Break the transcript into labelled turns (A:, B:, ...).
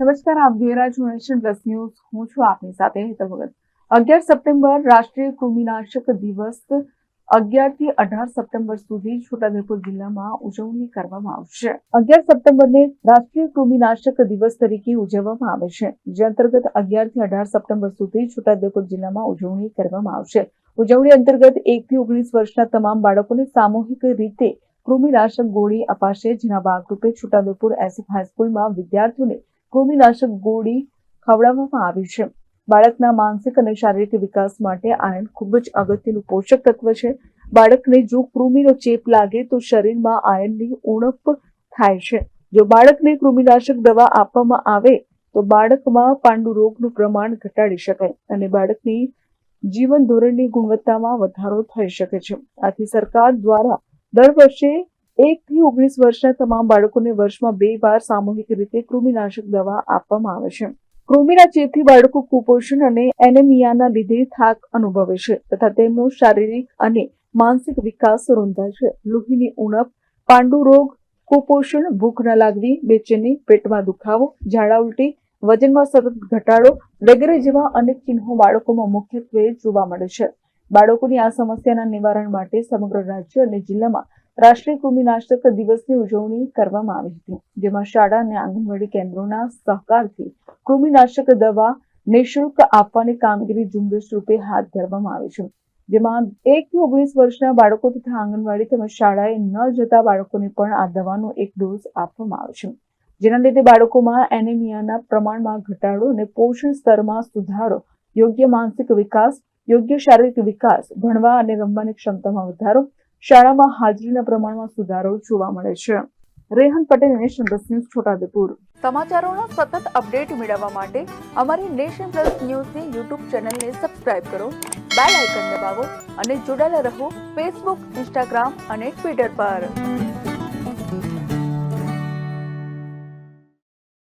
A: નમસ્કાર, આપ જોઈ રહ્યા પ્લસ ન્યૂઝ. હું છું આપની સાથે હેતલ ભગત. અગિયાર સપ્ટેમ્બર રાષ્ટ્રીય કૃમિનાશક દિવસ. અગિયારથી અઢાર સપ્ટેમ્બર સુધી છોટાઉદેપુર જિલ્લામાં ઉજવણી કરવામાં આવશે. અગિયાર સપ્ટેમ્બરને રાષ્ટ્રીય કૃમિનાશક દિવસ તરીકે ઉજવવામાં આવે છે. જે અંતર્ગત અગિયારથી અઢાર સપ્ટેમ્બર સુધી છોટાઉદેપુર જિલ્લામાં ઉજવણી કરવામાં આવશે. ઉજવણી અંતર્ગત એક થી ઓગણીસ વર્ષના તમામ બાળકોને સામૂહિક રીતે કૃમિનાશક ગોળી અપાશે, જેના ભાગરૂપે છોટાઉદેપુર એસએફ હાઈસ્કૂલમાં વિદ્યાર્થીઓને કૃમિનાશક ગોળી ખવડાવવામાં આવી છે. બાળકના માનસિક અને શારીરિક વિકાસ માટે આયર્ન ખૂબ જ અગત્યનું પોષક તત્વ છે. બાળકને જો કૃમિનો ચેપ લાગે તો શરીરમાં આયર્નની ઉણપ થાય છે. જો બાળકને કૃમિનાશક દવા આપવામાં આવે તો બાળકમાં પાંડુ રોગનું પ્રમાણ ઘટાડી શકાય અને બાળકની જીવન ધોરણની ગુણવત્તામાં વધારો થઈ શકે છે. આથી સરકાર દ્વારા દર વર્ષે એક થી ઓગણીસ વર્ષના તમામ બાળકોને વર્ષમાં બે વાર સામૂહિક રીતે કૃમિનાશક દવા આપવામાં આવે છે. કૃમિના ચેપથી બાળકો કુપોષણ અને એનેમિયાના લીધે થાક અનુભવે છે તથા તેમનો શારીરિક અને માનસિક વિકાસ રૂંધાય છે. લોહીની ઉણપ, પાંડુ રોગ, કુપોષણ, ભૂખ ન લાગવી, બેચેની પેટમાં દુખાવો, ઝાડા ઉલટી, વજનમાં સતત ઘટાડો વગેરે જેવા અનેક ચિહ્નો બાળકોમાં મુખ્યત્વે જોવા મળે છે. બાળકોની આ સમસ્યાના નિવારણ માટે સમગ્ર રાજ્ય અને જિલ્લામાં રાષ્ટ્રીય કૃમિનાશક દિવસની ઉજવણી કરવામાં આવી હતી, જેમાં શાળા અને આંગણવાડી કેન્દ્રોના સહકારથી કૃમિનાશક દવા નિઃશુલ્ક આપવાની કામગીરી ઝુંબેશ રૂપે હાથ ધરવામાં આવી છે, જેમાં એક થી ઓગણીસ વર્ષના બાળકો તથા આંગણવાડી તેમજ શાળાએ ન જતા બાળકોને પણ આ દવાનો એક ડોઝ આપવામાં આવે છે, જેના લીધે બાળકોમાં એનેમિયાના પ્રમાણમાં ઘટાડો અને પોષણ સ્તરમાં સુધારો, યોગ્ય માનસિક વિકાસ, યોગ્ય શારીરિક વિકાસ, ભણવા અને રમવાની ક્ષમતામાં વધારો શાળામાં હાજરીના પ્રમાણમાં સુધારો જોવા મળે છે. Rehan Patel nation plus news Chhotaudepur. સમાચારોના સતત અપડેટ મેળવવા માટે અમારી નેશન પ્લસ ન્યૂઝની યુટ્યુબ ચેનલને સબસ્ક્રાઇબ કરો, બેલ આઇકન દબાવો અને જોડાયેલા રહો ફેસબુક, ઇન્સ્ટાગ્રામ અને ટ્વિટર પર.